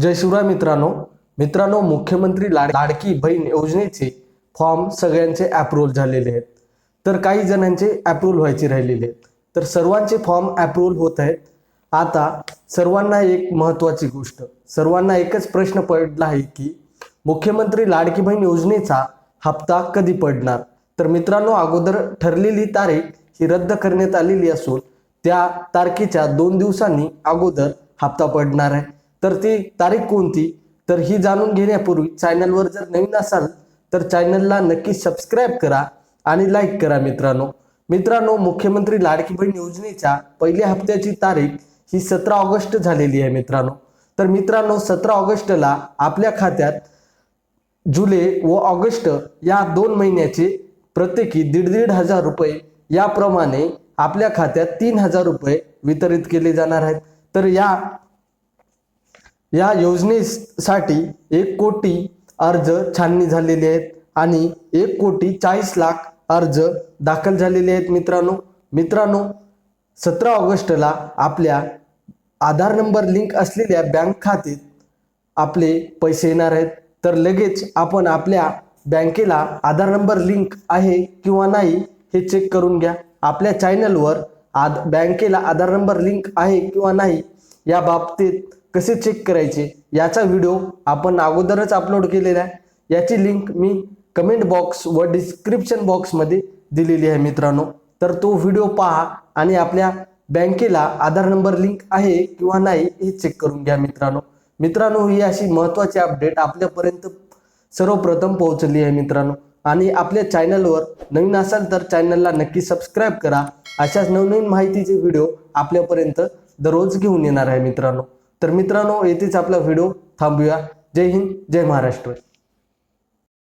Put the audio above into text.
जय शिवराय मित्रांनो. मित्रांनो मुख्यमंत्री लाड लाडकी बहीण योजनेचे फॉर्म सगळ्यांचे अप्रूव्हल झालेले आहेत. तर काही जणांचे अप्रूव्हल व्हायचे राहिलेले आहेत. तर सर्वांचे फॉर्म अप्रूव्हल होत आहेत. आता सर्वांना एक महत्त्वाची गोष्ट. सर्वांना एकच प्रश्न पडला आहे की मुख्यमंत्री लाडकी बहीण योजनेचा हप्ता कधी पडणार? तर मित्रांनो अगोदर ठरलेली तारीख ही रद्द करण्यात आलेली असून त्या तारखेच्या दोन दिवसांनी अगोदर हप्ता पडणार आहे. तर ती तारीख कोणती? तर ही जाणून घेण्यापूर्वी चॅनलवर जर नवीन असाल तर चॅनलला नक्की सबस्क्राईब करा आणि लाईक करा मित्रांनो. मित्रांनो मुख्यमंत्री लाडकी बहीण योजनेच्या पहिल्या हप्त्याची तारीख ही सतरा ऑगस्ट झालेली आहे मित्रांनो. तर मित्रांनो सतरा ऑगस्टला आपल्या खात्यात जुलै व ऑगस्ट या दोन महिन्याचे प्रत्येकी दीड दीड हजार रुपये याप्रमाणे आपल्या खात्यात तीन हजार रुपये वितरित केले जाणार आहेत. तर या या योजनेसाठी एक कोटी अर्ज छाननी झालेले आहेत आणि एक कोटी चाळीस लाख अर्ज दाखल झालेले आहेत मित्रांनो. मित्रांनो सतरा ऑगस्टला आपल्या आधार नंबर लिंक असलेल्या बँक खात्यात आपले पैसे येणार आहेत. तर लगेच आपण आपल्या बँकेला आधार नंबर लिंक आहे किंवा नाही हे चेक करून घ्या. आपल्या चॅनलवर आद बँकेला आधार नंबर लिंक आहे किंवा नाही या बाबतीत कसे चेक करायचे? याचा व्हिडिओ आपण अगोदरच अपलोड केलेला आहे. याची लिंक मी कमेंट बॉक्स व डिस्क्रिप्शन बॉक्समध्ये दिलेली आहे मित्रांनो. तर तो व्हिडिओ पहा आणि आपल्या बँकेला आधार नंबर लिंक आहे किंवा नाही हे चेक करून घ्या मित्रांनो. मित्रांनो ही अशी महत्त्वाची अपडेट आपल्यापर्यंत सर्वप्रथम पोहोचली आहे मित्रांनो. आणि आपल्या चॅनलवर नवीन असाल तर चॅनलला नक्की सबस्क्राईब करा. अशाच नवनवीन माहितीचे व्हिडिओ आपल्यापर्यंत दररोज घेऊन येणार आहे मित्रांनो. तर मित्रांनो येथेच आपला व्हिडिओ थांबूया. जय हिंद जय महाराष्ट्र.